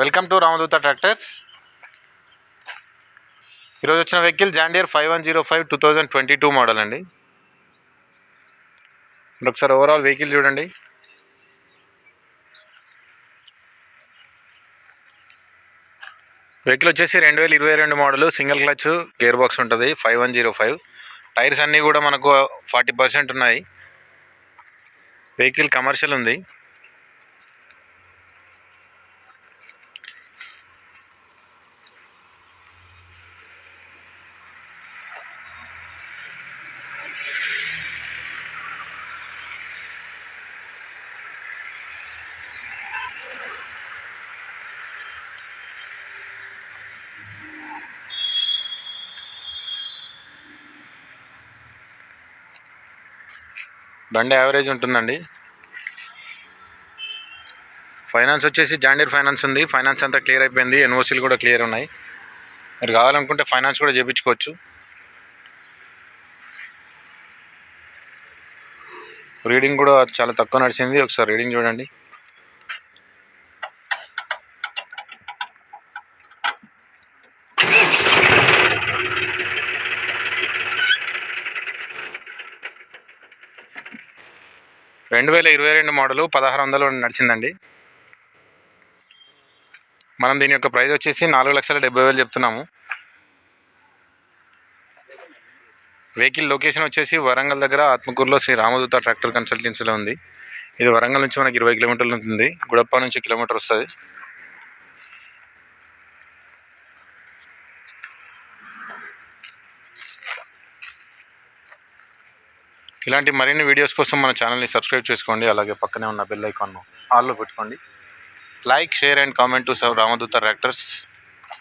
Welcome to Ramaduta tractors. ఈరోజు వచ్చిన vehicle John Deere five one zero five two thousand twenty two model అండి. మీరు ఒకసారి overall vehicle చూడండి. వెహికల్ వచ్చేసి రెండు వేల ఇరవై రెండు model single clutch gear box ఉంటుంది five one zero five. Tyres అన్నీ కూడా మనకు ఫార్టీ పర్సెంట్ ఉన్నాయి. వెహికల్ కమర్షియల్ ఉంది. బండి యావరేజ్ ఉంటుందండి. ఫైనాన్స్ వచ్చేసి జాండీర్ ఫైనాన్స్ ఉంది. ఫైనాన్స్ అంతా క్లియర్ అయిపోయింది. ఎన్ఓసీలు కూడా క్లియర్ ఉన్నాయి. మీరు కావాలనుకుంటే ఫైనాన్స్ కూడా చేయించుకోవచ్చు రీడింగ్ కూడా చాలా తక్కువ నడిచింది. ఒకసారి రీడింగ్ చూడండి. రెండు వేల ఇరవై రెండు మోడలు పదహారు వందలు నడిచిందండి. మనం దీని యొక్క ప్రైస్ వచ్చేసి నాలుగు లక్షల డెబ్బై వేలు చెప్తున్నాము. వెహికల్ లొకేషన్ వచ్చేసి వరంగల్ దగ్గర ఆత్మకూరులో శ్రీ రామదూత ట్రాక్టర్ కన్సల్టెన్సీలో ఉంది. ఇది వరంగల్ నుంచి మనకి ఇరవై కిలోమీటర్లు ఉంటుంది. గుడప్ప నుంచి కిలోమీటర్ వస్తుంది. ఇలాంటి మరిన్ని వీడియోస్ కోసం మన ఛానల్ని సబ్స్క్రైబ్ చేసుకోండి. అలాగే పక్కనే ఉన్న బెల్ ఐకాన్ను ఆల్లో పెట్టుకోండి. Like share and comment to serve Ramadootha tractors